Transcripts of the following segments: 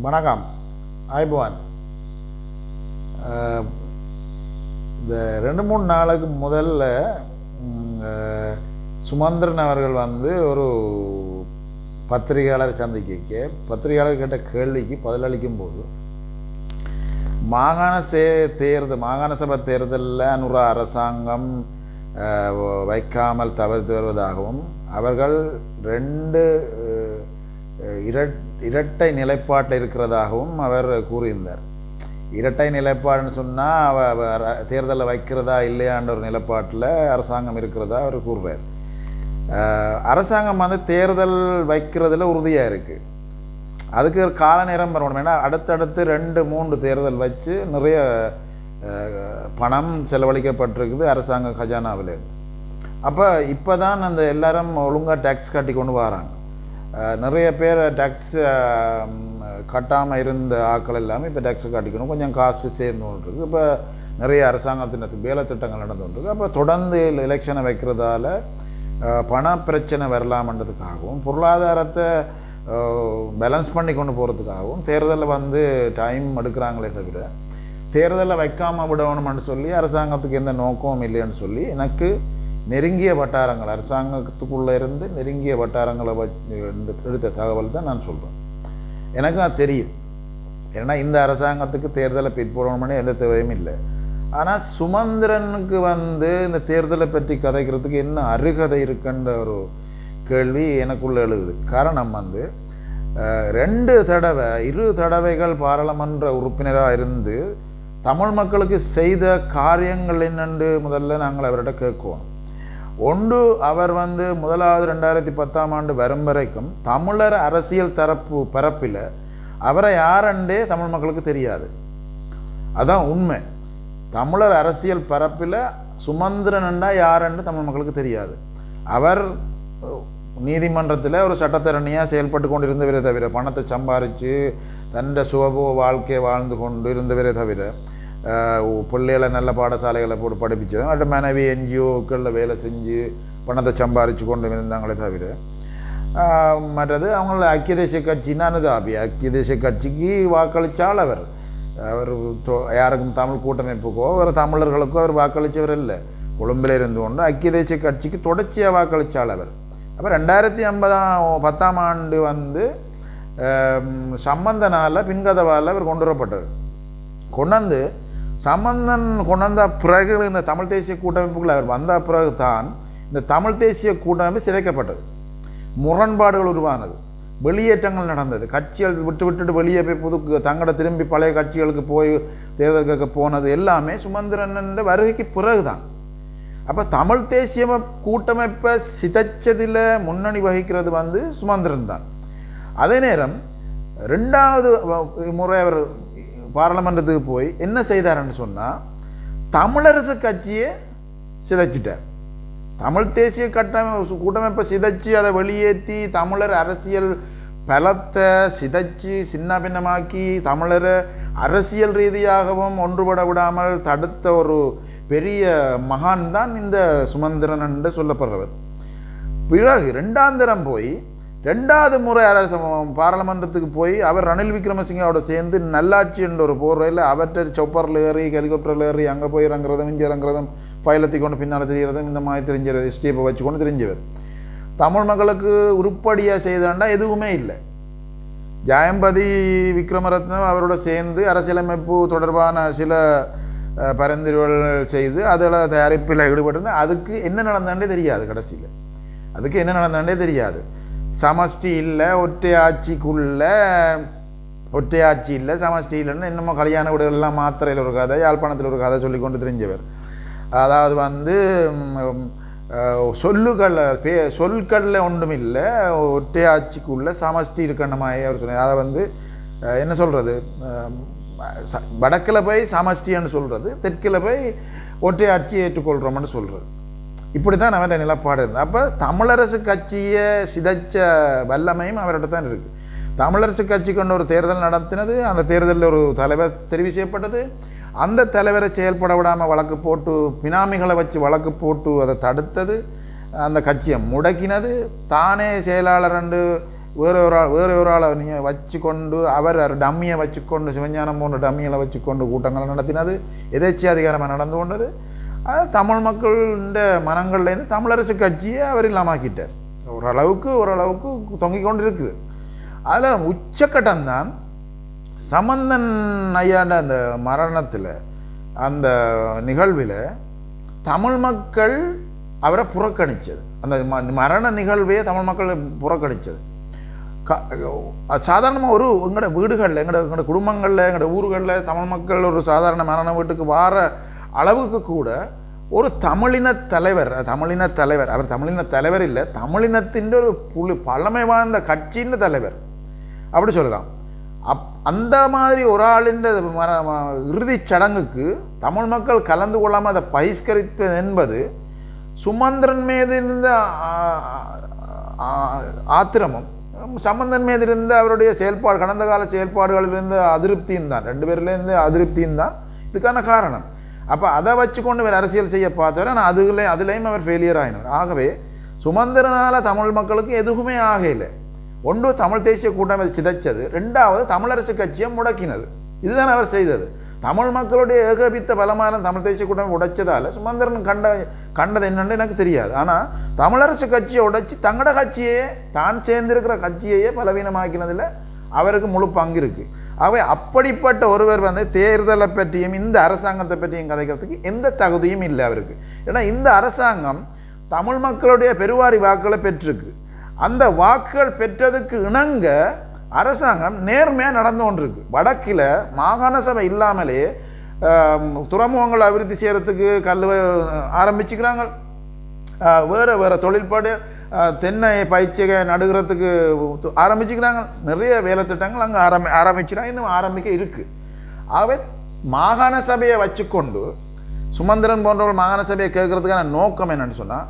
வணக்கம். ஆய்பவான் uh, இந்த ரெண்டு மூணு நாளுக்கு முதல்ல சுமந்திரன் அவர்கள் வந்து ஒரு பத்திரிகையாளர் சந்திக்க பத்திரிகையாளர் கேட்ட கேள்விக்கு பதிலளிக்கும் போது மாகாண சே தேர்தல் மாகாண சபை தேர்தலில் அனுரா அரசாங்கம் வைக்காமல் தவிர்த்து வருவதாகவும் அவர்கள் ரெண்டு இரட் இரட்டை நிலைப்பாட்டில் இருக்கிறதாகவும் அவர் கூறியிருந்தார். இரட்டை நிலைப்பாடுன்னு சொன்னால் அவர் தேர்தலில் வைக்கிறதா இல்லையான்ற ஒரு நிலைப்பாட்டில் அரசாங்கம் இருக்கிறதா அவர் கூறுறார் அரசாங்கம் வந்து தேர்தல் வைக்கிறதுல உறுதியாக இருக்குது அதுக்கு ஒரு கால நேரம் வரணும். ஏன்னா அடுத்தடுத்து ரெண்டு மூன்று தேர்தல் வச்சு நிறைய பணம் செலவழிக்கப்பட்டிருக்குது அரசாங்க கஜானாவிலேருந்து. அப்போ இப்போ தான் அந்த எல்லாரும் ஒழுங்காக டேக்ஸ் கட்டி கொண்டு வராங்க. நிறைய பேர் டேக்ஸ் கட்டாமல் இருந்த ஆட்கள் எல்லாமே இப்போ டேக்ஸ் கட்டிக்கணும். கொஞ்சம் காசு சேர்ந்து கொண்டு இப்போ நிறைய அரசாங்கத்தின் வேலை திட்டங்கள் நடந்து அப்போ தொடர்ந்து எலெக்ஷனை வைக்கிறதால பண பிரச்சனை வரலாமன்றதுக்காகவும் பொருளாதாரத்தை பேலன்ஸ் பண்ணி கொண்டு போகிறதுக்காகவும் தேர்தலில் வந்து டைம் எடுக்கிறாங்களே தவிர தேர்தலில் வைக்காமல் விடணும்னு சொல்லி அரசாங்கத்துக்கு எந்த நோக்கமும் இல்லைன்னு சொல்லி எனக்கு நெருங்கிய வட்டாரங்கள் அரசாங்கத்துக்குள்ளே இருந்து நெருங்கிய வட்டாரங்களை வச்சு எடுத்த தகவல் தான் நான் சொல்கிறேன் எனக்கு அது தெரியும். ஏன்னா இந்த அரசாங்கத்துக்கு தேர்தலை பிற்போடணும்னு எந்த தேவையும் இல்லை. ஆனால் சுமந்திரனுக்கு வந்து இந்த தேர்தலை பற்றி கதைக்கிறதுக்கு என்ன அருகதை இருக்குன்ற ஒரு கேள்வி எனக்குள்ளே எழுகுது. காரணம் வந்து ரெண்டு தடவை இரு தடவைகள் பாராளுமன்ற உறுப்பினராக இருந்து தமிழ் மக்களுக்கு செய்த காரியங்கள் என்னென்று முதல்ல நாங்கள் அவர்கிட்ட கேட்குவோம். ஒன்று அவர் வந்து முதலாவது ரெண்டாயிரத்தி பத்தாம் ஆண்டு வரும் வரைக்கும் தமிழர் அரசியல் தரப்பு பரப்பில் அவரை யாரண்டே தமிழ் மக்களுக்கு தெரியாது. அதான் உண்மை. தமிழர் அரசியல் பரப்பில் சுமந்திரனண்டா யாருன்னு தமிழ் மக்களுக்கு தெரியாது. அவர் நீதிமன்றத்தில் ஒரு சட்டத்தரணியாக செயல்பட்டு கொண்டு இருந்தவரே தவிர பணத்தை சம்பாரித்து தன்னுடைய சுகபோ வாழ்க்கையை வாழ்ந்து கொண்டு இருந்தவரே தவிர பிள்ளைகளை நல்ல பாடசாலைகளை போட்டு படிப்பிச்சதும் அவட்ட மனைவி என்ஜிஓக்களில் வேலை செஞ்சு பணத்தை சம்பாரித்து கொண்டு இருந்தாங்களே தவிர மற்றது அவங்கள ஐக்கிய தேசிய கட்சின்னு அனுதாபி ஐக்கிய தேசிய கட்சிக்கு வாக்களித்தால் அவர் அவர் தொ- யாருக்கும் தமிழ் கூட்டமைப்புக்கோ அவர் தமிழர்களுக்கோ அவர் வாக்களித்தவர் இல்லை. கொழும்பில் இருந்து கொண்டு ஐக்கிய தேசிய கட்சிக்கு தொடர்ச்சியாக வாக்களித்தால் அவர். அப்போ ரெண்டாயிரத்தி ஐம்பதாம் பத்தாம் ஆண்டு வந்து சம்பந்தனால் பின்கதவால் அவர் கொண்டு வரப்பட்டவர். கொண்டாந்து சம்பந்தன் கொண்டாந்த பிறகு இந்த தமிழ் தேசிய கூட்டமைப்புக்குள்ள அவர் வந்த பிறகு தான் இந்த தமிழ் தேசிய கூட்டமைப்பு சிதைக்கப்பட்டது. முரண்பாடுகள் உருவானது. வெளியேற்றங்கள் நடந்தது. கட்சிகள் விட்டு விட்டுட்டு வெளியே போய் புது தங்கட திரும்பி பழைய கட்சிகளுக்கு போய் தேர்தல் கேட்க போனது எல்லாமே சுமந்திரன் வருகைக்கு பிறகு தான் அப்போ தமிழ் தேசிய கூட்டமைப்பை சிதைச்சதில் முன்னணி வகிக்கிறது வந்து சுமந்திரன் தான் அதே நேரம் ரெண்டாவது முறை அவர் பாராளுமன்றத்துக்கு போய் என்ன செய்தார்னு சொன்னால் தமிழரசு கட்சியை சிதைச்சிட்டார். தமிழ் தேசிய கட்டமைப்பு கூட்டமைப்பை சிதைச்சு அதை வெளியேற்றி தமிழர் அரசியல் பலத்தை சிதைச்சு சின்ன பின்னமாக்கி தமிழரை அரசியல் ரீதியாகவும் ஒன்றுபட விடாமல் தடுத்த ஒரு பெரிய மகான் தான் இந்த சுமந்திரன் என்று சொல்லப்படுறவர். பிறகு ரெண்டாந்தரம் போய் ரெண்டாவது முறை பாராளுமன்றத்துக்கு போய் அவர் ரணில் விக்ரமசிங்கோட சேர்ந்து நல்லாட்சி என்ற ஒரு போர்வையில் அவற்றை சொப்பரில் ஏறி ஹெலிகாப்டரில் ஏறி அங்கே போய் இறங்குறதும் இங்கே இறங்குறதும் பயலத்தை கொண்டு பின்னால் தெரிகிறதும் இந்த மாதிரி தெரிஞ்ச ஸ்டீப்பை வச்சு கொண்டு தெரிஞ்சவர். தமிழ் மக்களுக்கு உருப்படியாக செய்தாண்டா எதுவுமே இல்லை. ஜாயம்பதி விக்ரமரத்னம் அவரோட சேர்ந்து அரசியலமைப்பு தொடர்பான சில பரிந்துரைகள் செய்து அதில் தயாரிப்பில் ஈடுபட்டிருந்தேன் அதுக்கு என்ன நடந்தாண்டே தெரியாது கடைசியில். அதுக்கு என்ன நடந்தாண்டே தெரியாது. சமஷ்டி இல்லை ஒற்றை ஒற்றையாட்சி ஒற்றை ஆட்சி இல்லை சமஷ்டி இல்லைன்னு இன்னமும் கல்யாண வீடுகள்லாம் மாத்திரையில் ஒரு கதை யாழ்ப்பாணத்தில் ஒரு கதை சொல்லி கொண்டு தெரிஞ்சவர். அதாவது வந்து சொல்லுகளை சொல்லுகள் பே சொற்களில் ஒன்றும் இல்லை ஒற்றை சமஷ்டி இருக்கணுமாய் அவர் சொன்னார். அதை வந்து என்ன சொல்கிறது வடக்கில் போய் சமஷ்டின்னு சொல்கிறது தெற்கில் போய் ஒற்றை ஆட்சி ஏற்றுக்கொள்கிறோம்னு சொல்கிறது இப்படி தான் அவரோட நிலப்பாடு. இருந்தது அப்போ தமிழரசு கட்சியை சிதைச்ச வல்லமையும் அவர்கிட்ட தான் இருக்குது தமிழரசு கட்சி கொண்டு ஒரு தேர்தல் நடத்தினது அந்த தேர்தலில் ஒரு தலைவர் தெரிவு செய்யப்பட்டது. அந்த தலைவரை செயல்பட விடாமல் வழக்கு போட்டு பினாமிகளை வச்சு வழக்கு போட்டு அதை தடுத்தது அந்த கட்சியை முடக்கினது. தானே செயலாளர் ரெண்டு வேற ஒரு ஆள் வேற ஒரு ஆளை நீங்கள் வச்சுக்கொண்டு அவர் டம்மியை வச்சுக்கொண்டு சிவஞானம் போன்ற டம்மிகளை வச்சுக்கொண்டு கூட்டங்களை நடத்தினது. எதேச்சி அதிகாரமாக நடந்து கொண்டது. அது தமிழ் மக்களின் மனங்கள்லேருந்து தமிழரசு கட்சியை அவர் இல்லாமாக்கிட்டார். ஓரளவுக்கு ஓரளவுக்கு தொங்கிக் கொண்டு இருக்குது அதில் உச்சக்கட்டம்தான் சமந்தன் ஐயாண்ட அந்த மரணத்தில் அந்த நிகழ்வில் தமிழ் மக்கள் அவரை புறக்கணித்தது. அந்த ம- மரண நிகழ்வே தமிழ் மக்கள் புறக்கணித்தது. சாதாரணமாக ஒரு எங்களோட வீடுகளில் எங்களோட எங்களோட குடும்பங்களில் எங்களோட ஊர்களில் தமிழ் மக்கள் ஒரு சாதாரண மரண வீட்டுக்கு வார அளவுக்கு கூட ஒரு தமிழின தலைவர் தமிழின தலைவர் அவர் தமிழின தலைவர் இல்லை தமிழினத்தின் ஒரு புலி பழமை வாழ்ந்த கட்சியின் தலைவர். அப்படி சொல்லலாம். அப் அந்த மாதிரி ஒரு ஆளின் ம- இறுதிச் சடங்குக்கு தமிழ் மக்கள் கலந்து கொள்ளாமல் அதை பகிஷ்கரிப்பது என்பது சுமந்திரன் மீது இருந்த ஆத்திரமம் ஆத்திரமும் சம்பந்தன் மீது இருந்த அவருடைய செயல்பாடு கடந்த கால செயல்பாடுகளிலிருந்து அதிருப்தியும் தான் ரெண்டு பேர்லேருந்து அதிருப்தியும் தான். இதுக்கான காரணம். அப்போ அதை வச்சுக்கொண்டு இவர் அரசியல் செய்ய பார்த்தவர் ஆனால் அதுல அதுலேயும் அவர் ஃபெயிலியர் ஆகினார் ஆகவே சுமந்திரனால் தமிழ் மக்களுக்கு எதுவுமே ஆகலை. ஒன்று தமிழ் தேசிய கூட்டம் சிதைச்சது. ரெண்டாவது தமிழரசு கட்சியை முடக்கினது. இதுதான் அவர் செய்தது. தமிழ் மக்களுடைய ஏகபித்த பலமான தமிழ் தேசிய கூட்டம் உடைச்சதால் சுமந்திரன் கண்ட கண்டது என்னன்னு எனக்கு தெரியாது. ஆனால் தமிழரசு கட்சியை உடைச்சி தங்கட கட்சியே தான் சேர்ந்திருக்கிற கட்சியையே பலவீனமாக்கினதில் அவருக்கு முழு பங்கு இருக்குது ஆகவே அப்படிப்பட்ட ஒருவர் வந்து தேர்தலை பற்றியும் இந்த அரசாங்கத்தை பற்றியும் கதைக்கிறதுக்கு எந்த தகுதியும் இல்லை அவருக்கு. ஏன்னா இந்த அரசாங்கம் தமிழ் மக்களுடைய பெருவாரி வாக்குகளை பெற்றிருக்கு. அந்த வாக்குகள் பெற்றதுக்கு இணங்க அரசாங்கம் நேர்மையாக நடந்து கொண்டிருக்கு. வடக்கில் மாகாண சபை இல்லாமலே துறைமுகங்களை அபிவிருத்தி செய்கிறதுக்கு கல் ஆரம்பிச்சுக்கிறாங்க. வேறு வேறு தொழில்பாடு தென்னை பயிற்சியை நடுகிறதுக்கு ஆரம்பிச்சுக்கிறாங்க. நிறைய வேலை திட்டங்கள் அங்கே ஆரம்பி ஆரம்பிச்சுறாங்க இன்னும் ஆரம்பிக்க இருக்குது ஆகவே மாகாண சபையை வச்சுக்கொண்டு சுமந்திரன் போன்றவர்கள் மாகாண சபையை கேட்கறதுக்கான நோக்கம் என்னென்னு சொன்னால்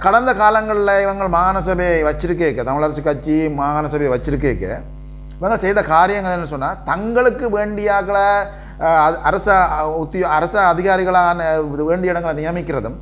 கடந்த காலங்களில் இவங்க மாகாண சபையை வச்சிருக்கேக்க தமிழரசு கட்சி மாகாண சபையை வச்சிருக்கேக்க இவங்க செய்த காரியங்கள் என்ன சொன்னால் தங்களுக்கு வேண்டியாக்களை அரச அஹ், உத்தியோ அரச அதிகாரிகளான வேண்டிய இடங்களை நியமிக்கிறதும்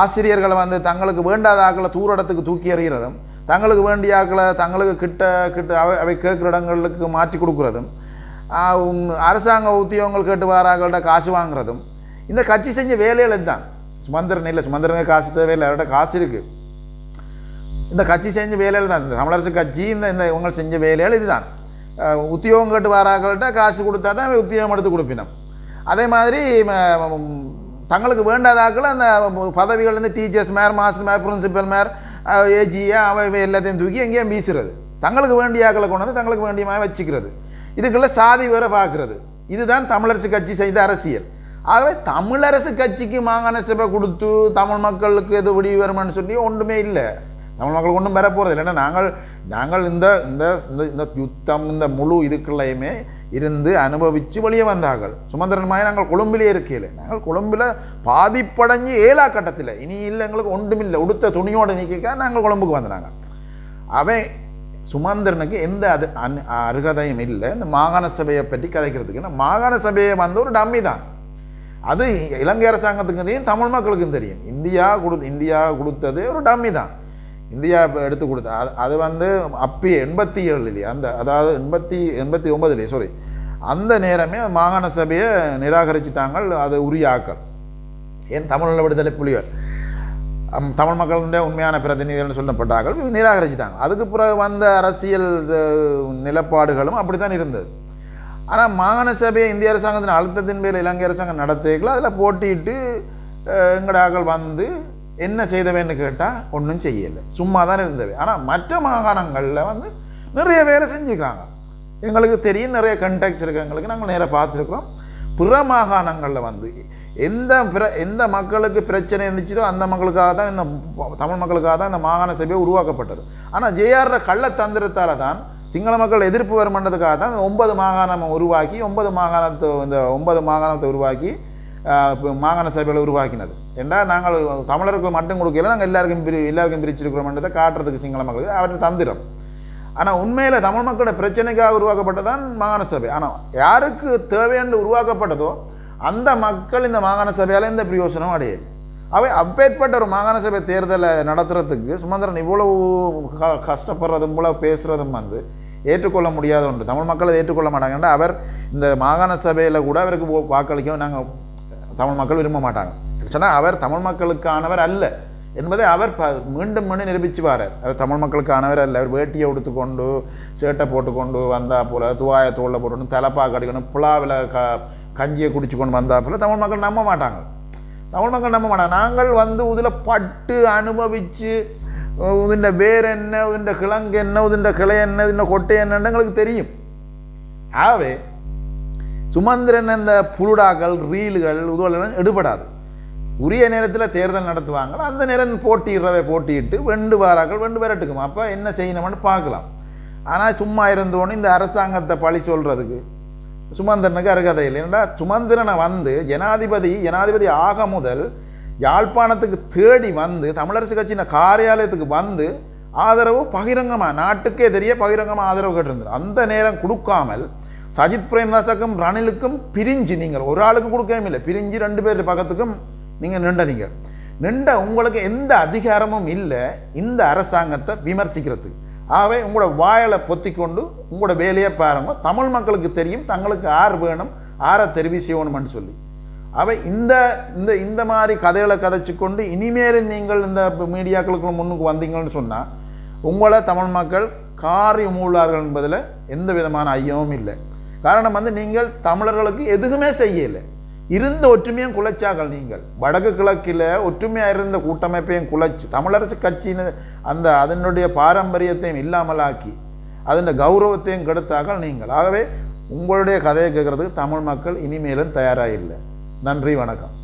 ஆசிரியர்களை வந்து தங்களுக்கு வேண்டாத ஆக்களை தூரடத்துக்கு தூக்கி எறிகிறதும் தங்களுக்கு வேண்டிய ஆக்களை தங்களுக்கு கிட்ட கிட்ட அவை அவை கேட்குற இடங்களுக்கு மாற்றி கொடுக்குறதும் அரசாங்க உத்தியோகங்கள் கேட்டு வராங்கள்ட்ட காசு வாங்குறதும் இந்த கட்சி செஞ்ச வேலைகள் தான் சுமந்திரன் இல்லை சுமந்திரங்க காசு தேவையில்லை அவர்கிட்ட காசு இருக்குது இந்த கட்சி செஞ்ச வேலையில் தான் இந்த தமிழரசு கட்சி இந்த இந்த இவங்க செஞ்ச வேலைகள் இதுதான். உத்தியோகம் கேட்டு வராங்கள்ட்ட காசு கொடுத்தா தான் உத்தியோகம் எடுத்து கொடுப்பினோம். அதே மாதிரி தங்களுக்கு வேண்டாதாக்கள் அந்த பதவிகள்லேருந்து டீச்சர்ஸ் மேர் மாஸ்டர் மேர் பிரின்சிபல் மேர் ஏஜிஏ அவை எல்லாத்தையும் தூக்கி எங்கேயும் வீசுறது. தங்களுக்கு வேண்டிய ஆக்களை கொண்டு வந்து தங்களுக்கு வேண்டிய மாதிரி வச்சுக்கிறது. இதுக்குள்ள சாதி வேற பார்க்குறது இதுதான் தமிழரசு கட்சி செய்த அரசியல். ஆகவே தமிழரசு கட்சிக்கு மாகாண சபை கொடுத்து தமிழ் மக்களுக்கு எது முடிவு வருமானு சொல்லி ஒன்றுமே இல்லை. தமிழ் மக்களுக்கு ஒன்றும் பெற போகிறது இல்லைன்னா நாங்கள் நாங்கள் இந்த இந்த இந்த இந்த யுத்தம் இந்த முழு இதுக்குள்ளையுமே இருந்து அனுபவித்து வெளியே வந்தார்கள். சுமந்திரன் மாதிரி நாங்கள் கொழும்பிலே இருக்கையில். நாங்கள் கொழும்பில் பாதிப்படைஞ்சு ஏழா கட்டத்தில். இனி இல்லை எங்களுக்கு ஒன்றுமில்லை. உடுத்த துணியோடு நீக்கிக்க நாங்கள் கொழும்புக்கு வந்தாங்க அவன் சுமந்திரனுக்கு எந்த அது அன்- அருகதையும் இல்லை. இந்த மாகாண சபையை பற்றி கதைக்கிறதுக்கு ஏன்னா மாகாண சபையை வந்து ஒரு டம்மி தான். அது இலங்கை அரசாங்கத்துக்கும் தெரியும் தமிழ் மக்களுக்கும் தெரியும். இந்தியா கொடு இந்தியா கொடுத்தது ஒரு டம்மி தான். இந்தியா எடுத்து கொடுத்த அது அது வந்து அப்பயே எண்பத்தி ஏழுலேயே அந்த அதாவது எண்பத்தி எண்பத்தி ஒன்பதுலேயே சாரி அந்த நேரமே மாகாண சபையை நிராகரிச்சிட்டாங்க அது உரிய ஆக்கள் ஏன் தமிழ் விடுதலை புலிகள்? தமிழ் மக்களுடைய உண்மையான பிரதிநிதிகள்னு சொல்லப்பட்டார்கள். நிராகரிச்சிட்டாங்க. அதுக்கு பிறகு வந்த அரசியல் நிலப்பாடுகளும் அப்படி தான் இருந்தது. ஆனால் மாகாண சபையை இந்திய அரசாங்கத்தின் அழுத்தத்தின் பேர் இலங்கை அரசாங்கம் நடத்திக்கலாம் அதில் போட்டியிட்டு எங்கடாக்கள் வந்து என்ன செய்தவேன்னு கேட்டால் ஒன்றும் செய்யலை. சும்மா தான் இருந்தவை ஆனால் மற்ற மாகாணங்களில் வந்து நிறைய வேலை செஞ்சுக்கிறாங்க. எங்களுக்கு தெரியும் நிறைய கண்டெக்ட்ஸ் இருக்குது எங்களுக்கு. நாங்கள் நேராக பார்த்துருக்குறோம். பிற மாகாணங்களில் வந்து எந்த பிற எந்த மக்களுக்கு பிரச்சனை இருந்துச்சோ அந்த மக்களுக்காக தான் இந்த தமிழ் மக்களுக்காக தான் இந்த மாகாண சபை உருவாக்கப்பட்டது. ஆனால் ஜேஆர் கள்ளத்தந்திரத்தால் தான் சிங்கள மக்கள் எதிர்ப்பு வருமன்றதுக்காக தான் இந்த ஒன்பது மாகாணம் உருவாக்கி ஒன்பது மாகாணத்தை இந்த ஒன்பது மாகாணத்தை உருவாக்கி மாகாண சபையில் உருவாக்கினது. ஏண்டா நாங்கள் தமிழருக்கு மட்டும் கொடுக்கல நாங்கள் எல்லாருக்கும் பிரி எல்லாருக்கும் பிரிச்சிருக்கிறோம்ன்றதை காட்டுறதுக்கு சிங்கள மக்களுக்கு அவர்கிட்ட தந்திரம். ஆனால் உண்மையில் தமிழ் மக்களோட பிரச்சனைக்காக உருவாக்கப்பட்டதான் மாகாண சபை. ஆனால் யாருக்கு தேவையென்று உருவாக்கப்பட்டதோ அந்த மக்கள் இந்த மாகாண சபையால் எந்த பிரயோசனமும் அடையாது அவை அப்பேற்பட்ட ஒரு மாகாண சபை தேர்தலை நடத்துறதுக்கு சுமந்திரன் இவ்வளவு க- கஷ்டப்படுறதும் போல பேசுகிறதும் வந்து ஏற்றுக்கொள்ள முடியாத ஒன்று. தமிழ் மக்கள் அதை ஏற்றுக்கொள்ள மாட்டாங்கன்னா அவர் இந்த மாகாண சபையில் கூட அவருக்கு வாக்களிக்கவும் வாக்களிக்க நாங்கள் தமிழ் மக்கள் விரும்ப மாட்டாங்க. சொன்னால் அவர் தமிழ் மக்களுக்கானவர் அல்ல. என்பதை அவர் மீண்டும் மீண்டும் நிரூபித்து வாரார் அவர் தமிழ் மக்களுக்கு ஆனவர் அல்ல அவர் வேட்டியை உடுத்துக்கொண்டு சேட்டை போட்டுக்கொண்டு வந்தா போல் துவாய தோளில் போட்டுக்கணும் தலைப்பாக அடிக்கணும் புலாவில் க கஞ்சியை குடிச்சு கொண்டு வந்தா போல் தமிழ் மக்கள் நம்ப மாட்டாங்க. தமிழ் மக்கள் நம்ப மாட்டாங்க. நாங்கள் வந்து இதில் பட்டு அனுபவித்து ഇതിൻ്റെ വേരെന്ന ഇതിൻ്റെ കിളങ്ക് എന്ന ഇതിൻ്റെ കിള എന്ന ഇതിൻ്റെ കൊട്ട എന്ന നിങ്ങൾക്ക് തെരയും ആവേ സുമന്ദ്രൻ എന്ന പുളുടാക്കൾ റീലുകൾ ഇതുപോലെ எடுபடாது. உரிய நேரத்தில் தேர்தல் நடத்துவாங்க அந்த நேரம் போட்டியிடவே போட்டியிட்டு வெண்டு வாராக்கள் வெண்டு வரட்டுக்கும். அப்போ என்ன செய்யணும்னு பார்க்கலாம். ஆனால் சும்மா இருந்தோன்னு இந்த அரசாங்கத்தை பழி சொல்கிறதுக்கு சுமந்திரனுக்கு அருகதை இல்லை. ஏன்னா சுமந்திரனை வந்து ஜனாதிபதி ஜனாதிபதி ஆக முதல் யாழ்ப்பாணத்துக்கு தேடி வந்து தமிழரசு கட்சியின் காரியாலயத்துக்கு வந்து ஆதரவு பகிரங்கமாக நாட்டுக்கே தெரிய பகிரங்கமாக ஆதரவு கேட்டிருந்தார். அந்த நேரம் கொடுக்காமல் சஜித் பிரேமதாசக்கும் ரணிலுக்கும் பிரிஞ்சு நீங்கள் ஒரு ஆளுக்கு கொடுக்கவே இல்லை. பிரிஞ்சு ரெண்டு பேர் பக்கத்துக்கும் நீங்கள் நின்ற நீங்கள் நின்ற உங்களுக்கு எந்த அதிகாரமும் இல்லை இந்த அரசாங்கத்தை விமர்சிக்கிறதுக்கு. ஆகவே உங்களோட வாயலை பொத்திக்கொண்டு உங்களோட வேலையை பாருங்க. தமிழ் மக்களுக்கு தெரியும் தங்களுக்கு ஆர் வேணும் ஆரை தெரிவி செய்யணும்னு சொல்லி. அவை இந்த இந்த இந்த மாதிரி கதைகளை கதைச்சு கொண்டு இனிமேல் நீங்கள் இந்த மீடியாக்களுக்கு முன்னுக்கு வந்தீங்கன்னு சொன்னால் உங்களை தமிழ் மக்கள் காரி மூழ்கார்கள் என்பதில் எந்த விதமான ஐயமும் இல்லை. காரணம் வந்து நீங்கள் தமிழர்களுக்கு எதுவுமே செய்யலை. இருந்த ஒற்றுமையும் குலைச்சார்கள் நீங்கள். வடக்கு கிழக்கில் ஒற்றுமையாக இருந்த கூட்டமைப்பையும் குலைச்சு தமிழரசு கட்சியின் அந்த அதனுடைய பாரம்பரியத்தையும் இல்லாமலாக்கி அதன் கௌரவத்தையும் கெடுத்தார்கள் நீங்கள். ஆகவே உங்களுடைய கதையை கேட்கறதுக்கு தமிழ் மக்கள் இனிமேலும் தயாராக இல்லை. நன்றி வணக்கம்.